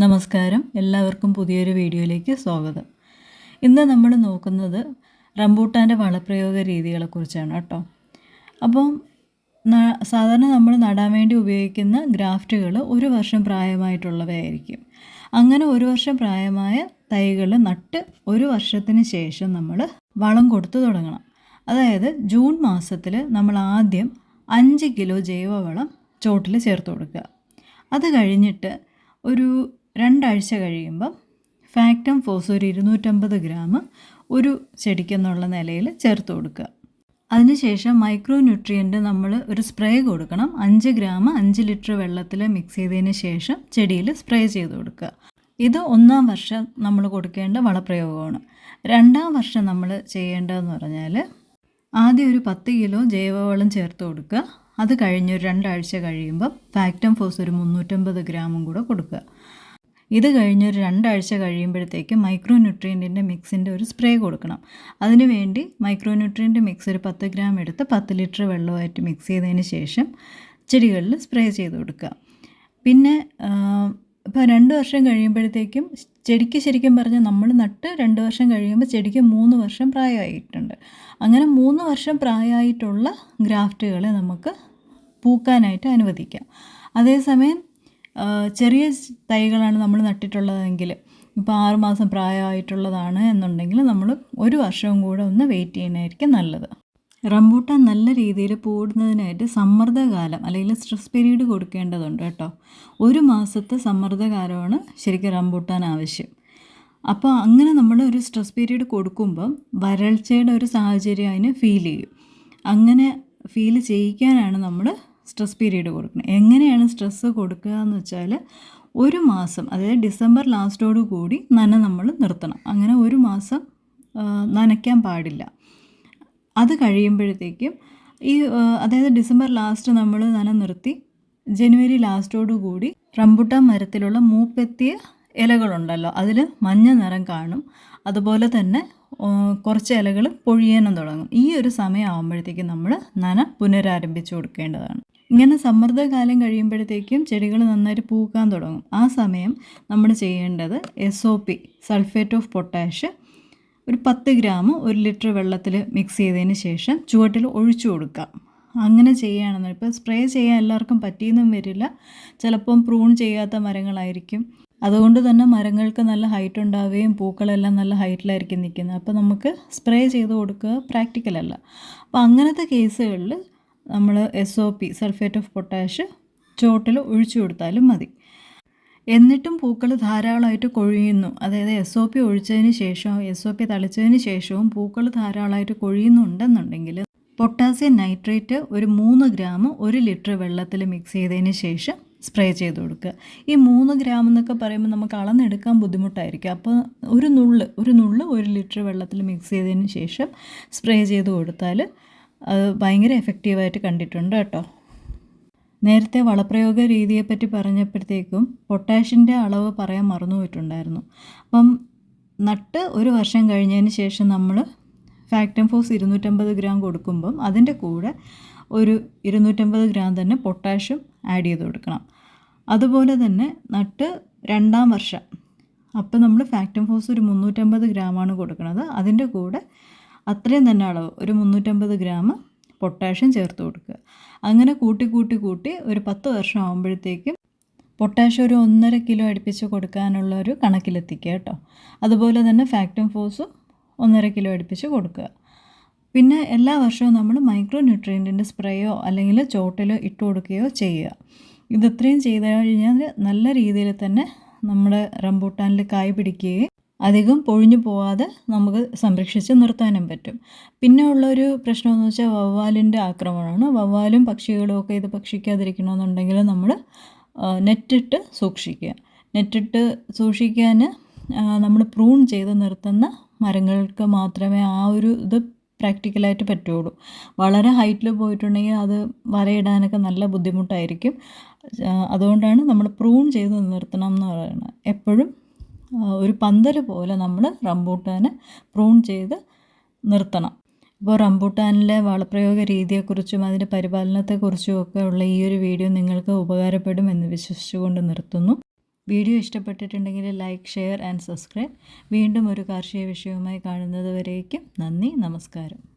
നമസ്കാരം. എല്ലാവർക്കും പുതിയൊരു വീഡിയോയിലേക്ക് സ്വാഗതം. ഇന്ന് നമ്മൾ നോക്കുന്നത് റംബൂട്ടാന്റെ വളപ്രയോഗ രീതികളെക്കുറിച്ചാണ് കേട്ടോ. അപ്പം സാധാരണ നമ്മൾ നടാൻ വേണ്ടി ഉപയോഗിക്കുന്ന ഗ്രാഫ്റ്റുകൾ ഒരു വർഷം പ്രായമായിട്ടുള്ളവയായിരിക്കും. അങ്ങനെ ഒരു വർഷം പ്രായമായ തൈകൾ നട്ട് ഒരു വർഷത്തിന് ശേഷം നമ്മൾ വളം കൊടുത്തു തുടങ്ങണം. അതായത് ജൂൺ മാസത്തിൽ നമ്മൾ ആദ്യം അഞ്ച് കിലോ ജൈവവളം ചോട്ടിൽ ചേർത്ത് കൊടുക്കുക. അത് കഴിഞ്ഞിട്ട് ഒരു രണ്ടാഴ്ച കഴിയുമ്പം ഫാക്റ്റം ഫോസ് ഒരു ഇരുന്നൂറ്റമ്പത് ഗ്രാം ഒരു ചെടിക്കെന്നുള്ള നിലയിൽ ചേർത്ത് കൊടുക്കുക. അതിനുശേഷം മൈക്രോ ന്യൂട്രിയന്റ് നമ്മൾ ഒരു സ്പ്രേ കൊടുക്കണം. അഞ്ച് ഗ്രാം അഞ്ച് ലിറ്റർ വെള്ളത്തിൽ മിക്സ് ചെയ്തതിന് ശേഷം ചെടിയിൽ സ്പ്രേ ചെയ്ത് കൊടുക്കുക. ഇത് ഒന്നാം വർഷം നമ്മൾ കൊടുക്കേണ്ട വളപ്രയോഗമാണ്. രണ്ടാം വർഷം നമ്മൾ ചെയ്യേണ്ടതെന്ന് പറഞ്ഞാൽ ആദ്യം ഒരു പത്ത് കിലോ ജൈവവളം ചേർത്ത് കൊടുക്കുക. അത് കഴിഞ്ഞ് ഒരു രണ്ടാഴ്ച കഴിയുമ്പം ഫാക്റ്റം ഫോസ് ഒരു മുന്നൂറ്റമ്പത് ഗ്രാമും കൂടെ കൊടുക്കുക. ഇത് കഴിഞ്ഞൊരു രണ്ടാഴ്ച കഴിയുമ്പോഴത്തേക്ക് മൈക്രോ ന്യൂട്രിയന്റിന്റെ മിക്സിന്റെ ഒരു സ്പ്രേ കൊടുക്കണം. അതിന് വേണ്ടി മൈക്രോ ന്യൂട്രിയന്റ് മിക്സ് ഒരു പത്ത് ഗ്രാം എടുത്ത് പത്ത് ലിറ്റർ വെള്ളമായിട്ട് മിക്സ് ചെയ്തതിന് ശേഷം ചെടികളിൽ സ്പ്രേ ചെയ്ത് കൊടുക്കുക. പിന്നെ ഇപ്പോൾ രണ്ട് വർഷം കഴിയുമ്പോഴത്തേക്കും ചെടിക്ക് ശരിക്കും പറഞ്ഞാൽ നമ്മൾ നട്ട് രണ്ട് വർഷം കഴിയുമ്പോൾ ചെടിക്ക് മൂന്ന് വർഷം പ്രായമായിട്ടുണ്ട്. അങ്ങനെ മൂന്ന് വർഷം പ്രായമായിട്ടുള്ള ഗ്രാഫ്റ്റുകളെ നമുക്ക് പൂക്കാനായിട്ട് അനുവദിക്കാം. അതേസമയം ചെറിയ തൈകളാണ് നമ്മൾ നട്ടിട്ടുള്ളതെങ്കിൽ ഇപ്പോൾ ആറുമാസം പ്രായമായിട്ടുള്ളതാണ് എന്നുണ്ടെങ്കിൽ നമ്മൾ ഒരു വർഷവും കൂടെ ഒന്ന് വെയിറ്റ് ചെയ്യുന്നതായിരിക്കും നല്ലത്. റംബൂട്ടാൻ നല്ല രീതിയിൽ പൂടുന്നതിനായിട്ട് സമ്മർദ്ദകാലം അല്ലെങ്കിൽ സ്ട്രെസ് പീരീഡ് കൊടുക്കേണ്ടതുണ്ട് കേട്ടോ. ഒരു മാസത്തെ സമ്മർദ്ദകാലമാണ് ശരിക്കും റംബൂട്ടാൻ ആവശ്യം. അപ്പോൾ അങ്ങനെ നമ്മൾ ഒരു സ്ട്രെസ് പീരീഡ് കൊടുക്കുമ്പം വരൾച്ചയുടെ ഒരു സാഹചര്യം അതിന് ഫീൽ ചെയ്യും. അങ്ങനെ ഫീൽ ചെയ്യിക്കാനാണ് നമ്മൾ സ്ട്രെസ് പീരീഡ് കൊടുക്കണം. എങ്ങനെയാണ് സ്ട്രെസ്സ് കൊടുക്കുക എന്ന് വെച്ചാൽ ഒരു മാസം അതായത് ഡിസംബർ ലാസ്റ്റോടു കൂടി നന നമ്മൾ നിർത്തണം. അങ്ങനെ ഒരു മാസം നനയ്ക്കാൻ പാടില്ല. അത് കഴിയുമ്പോഴത്തേക്കും ഈ അതായത് ഡിസംബർ ലാസ്റ്റ് നമ്മൾ നന നിർത്തി ജനുവരി ലാസ്റ്റോടു കൂടി റംബുട്ടാൻ മരത്തിലുള്ള മൂപ്പെത്തിയ ഇലകളുണ്ടല്ലോ അതിൽ മഞ്ഞ നിറം കാണും. അതുപോലെ തന്നെ കുറച്ച് ഇലകൾ പൊഴിയാനും തുടങ്ങും. ഈ ഒരു സമയമാകുമ്പോഴത്തേക്കും നമ്മൾ നന പുനരാരംഭിച്ചു കൊടുക്കേണ്ടതാണ്. ഇങ്ങനെ സമ്മർദ്ദകാലം കഴിയുമ്പോഴത്തേക്കും ചെടികൾ നന്നായിട്ട് പൂക്കാൻ തുടങ്ങും. ആ സമയം നമ്മൾ ചെയ്യേണ്ടത് S O P sulphate of potash ഒരു പത്ത് ഗ്രാം ഒരു ലിറ്റർ വെള്ളത്തിൽ മിക്സ് ചെയ്തതിന് ശേഷം ചുവട്ടിൽ ഒഴിച്ചു കൊടുക്കാം അങ്ങനെ ചെയ്യുകയാണെന്ന് ഇപ്പോൾ സ്പ്രേ ചെയ്യാൻ എല്ലാവർക്കും പറ്റിയെന്നും വരില്ല. ചിലപ്പം പ്രൂൺ ചെയ്യാത്ത മരങ്ങളായിരിക്കും. അതുകൊണ്ട് തന്നെ മരങ്ങൾക്ക് നല്ല ഹൈറ്റ് ഉണ്ടാവുകയും പൂക്കളെല്ലാം നല്ല ഹൈറ്റിലായിരിക്കും നിൽക്കുന്നത്. അപ്പോൾ നമുക്ക് സ്പ്രേ ചെയ്ത് കൊടുക്കുക പ്രാക്ടിക്കലല്ല അപ്പോൾ അങ്ങനത്തെ കേസുകളിൽ നമ്മൾ S O P sulphate of potash ചോട്ടിൽ ഒഴിച്ചു കൊടുത്താലും മതി. എന്നിട്ടും പൂക്കൾ ധാരാളമായിട്ട് കൊഴിയുന്നു. അതായത് എസ് ഒ പി ഒഴിച്ചതിന് ശേഷവും എസ് ഒ പി തളിച്ചതിന് ശേഷവും പൂക്കൾ ധാരാളമായിട്ട് കൊഴിയുന്നുണ്ടെന്നുണ്ടെങ്കിൽ പൊട്ടാസ്യം നൈട്രേറ്റ് ഒരു മൂന്ന് ഗ്രാം ഒരു ലിറ്റർ വെള്ളത്തിൽ മിക്സ് ചെയ്തതിന് ശേഷം സ്പ്രേ ചെയ്ത് കൊടുക്കുക. ഈ മൂന്ന് ഗ്രാം എന്നൊക്കെ പറയുമ്പോൾ നമുക്ക് അളന്നെടുക്കാൻ ബുദ്ധിമുട്ടായിരിക്കും. അപ്പോൾ ഒരു നുള്ള് ഒരു നുള്ള് ഒരു ലിറ്റർ വെള്ളത്തിൽ മിക്സ് ചെയ്തതിന് ശേഷം സ്പ്രേ ചെയ്ത് കൊടുത്താൽ അത് ഭയങ്കര എഫക്റ്റീവായിട്ട് കണ്ടിട്ടുണ്ട് കേട്ടോ. നേരത്തെ വളപ്രയോഗ രീതിയെപ്പറ്റി പറഞ്ഞപ്പോഴത്തേക്കും പൊട്ടാഷിന്റെ അളവ് പറയാൻ മറന്നുപോയിട്ടുണ്ടായിരുന്നു അപ്പം നട്ട് ഒരു വർഷം കഴിഞ്ഞതിന് ശേഷം നമ്മൾ ഫാക്ടം ഫോസ് ഇരുന്നൂറ്റമ്പത് ഗ്രാം കൊടുക്കുമ്പം അതിന്റെ കൂടെ ഒരു ഇരുന്നൂറ്റമ്പത് ഗ്രാം തന്നെ പൊട്ടാഷ്യം ആഡ് ചെയ്ത് കൊടുക്കണം. അതുപോലെ തന്നെ നട്ട് രണ്ടാം വർഷം. അപ്പോൾ നമ്മൾ ഫാക്ടം ഫോസ് ഒരു മുന്നൂറ്റമ്പത് ഗ്രാമാണ് കൊടുക്കുന്നത്. അതിന്റെ കൂടെ അത്രയും തന്നെ അളവ്. ഒരു മുന്നൂറ്റമ്പത് ഗ്രാം പൊട്ടാഷ്യം ചേർത്ത് കൊടുക്കുക. അങ്ങനെ കൂട്ടി കൂട്ടി കൂട്ടി ഒരു പത്ത് വർഷം ആകുമ്പോഴത്തേക്കും പൊട്ടാഷ്യം ഒരു ഒന്നര കിലോ അടുപ്പിച്ച് കൊടുക്കാനുള്ള ഒരു കണക്കിലെത്തിക്കുക കേട്ടോ. അതുപോലെ തന്നെ ഫാക്ടം ഫോസും ഒന്നര കിലോ അടുപ്പിച്ച് കൊടുക്കുക. പിന്നെ എല്ലാ വർഷവും നമ്മൾ മൈക്രോ ന്യൂട്രിയന്റിന്റെ സ്പ്രേയോ അല്ലെങ്കിൽ ചോട്ടിലോ ഇട്ട് കൊടുക്കുകയോ ചെയ്യുക. ഇതത്രയും ചെയ്ത് കഴിഞ്ഞാൽ നല്ല രീതിയിൽ തന്നെ നമ്മുടെ റംബൂട്ടാനിൽ കായ് പിടിക്കുകയും അധികം പൊഴിഞ്ഞു പോവാതെ നമുക്ക് സംരക്ഷിച്ച് നിർത്താനും പറ്റും. പിന്നെ ഉള്ളൊരു പ്രശ്നമെന്ന് വെച്ചാൽ വവ്വാലിന്റെ ആക്രമണമാണ്. വവ്വാലും പക്ഷികളും ഒക്കെ ഇത് ഭക്ഷിക്കാതിരിക്കണമെന്നുണ്ടെങ്കിൽ നമ്മൾ നെറ്റിട്ട് സൂക്ഷിക്കുക. നെറ്റിട്ട് സൂക്ഷിക്കാൻ നമ്മൾ പ്രൂൺ ചെയ്ത് നിർത്തുന്ന മരങ്ങൾക്ക് മാത്രമേ ആ ഒരു ഇത് പ്രാക്ടിക്കലായിട്ട് പറ്റുള്ളൂ വളരെ ഹൈറ്റിൽ പോയിട്ടുണ്ടെങ്കിൽ അത് വരയിടാനൊക്കെ നല്ല ബുദ്ധിമുട്ടായിരിക്കും. അതുകൊണ്ടാണ് നമ്മൾ പ്രൂൺ ചെയ്ത് നിർത്തണം എന്ന് പറയുന്നത്. എപ്പോഴും ഒരു പന്തൽ പോലെ നമ്മൾ റംബൂട്ടാനെ പ്രൂൺ ചെയ്ത് നിർത്തണം. ഇപ്പോൾ റംബൂട്ടാനിലെ വളപ്രയോഗ രീതിയെക്കുറിച്ചും അതിന്റെ പരിപാലനത്തെക്കുറിച്ചും ഒക്കെ ഉള്ള ഈ ഒരു വീഡിയോ നിങ്ങൾക്ക് ഉപകാരപ്പെടും എന്ന് വിശ്വസിച്ചുകൊണ്ട് നിർത്തുന്നു. വീഡിയോ ഇഷ്ടപ്പെട്ടിട്ടുണ്ടെങ്കിൽ ലൈക്ക് ഷെയർ ആൻഡ് സബ്സ്ക്രൈബ്. വീണ്ടും ഒരു കാർഷിക വിഷയവുമായി കാണുന്നത് വരേക്കും നന്ദി നമസ്കാരം.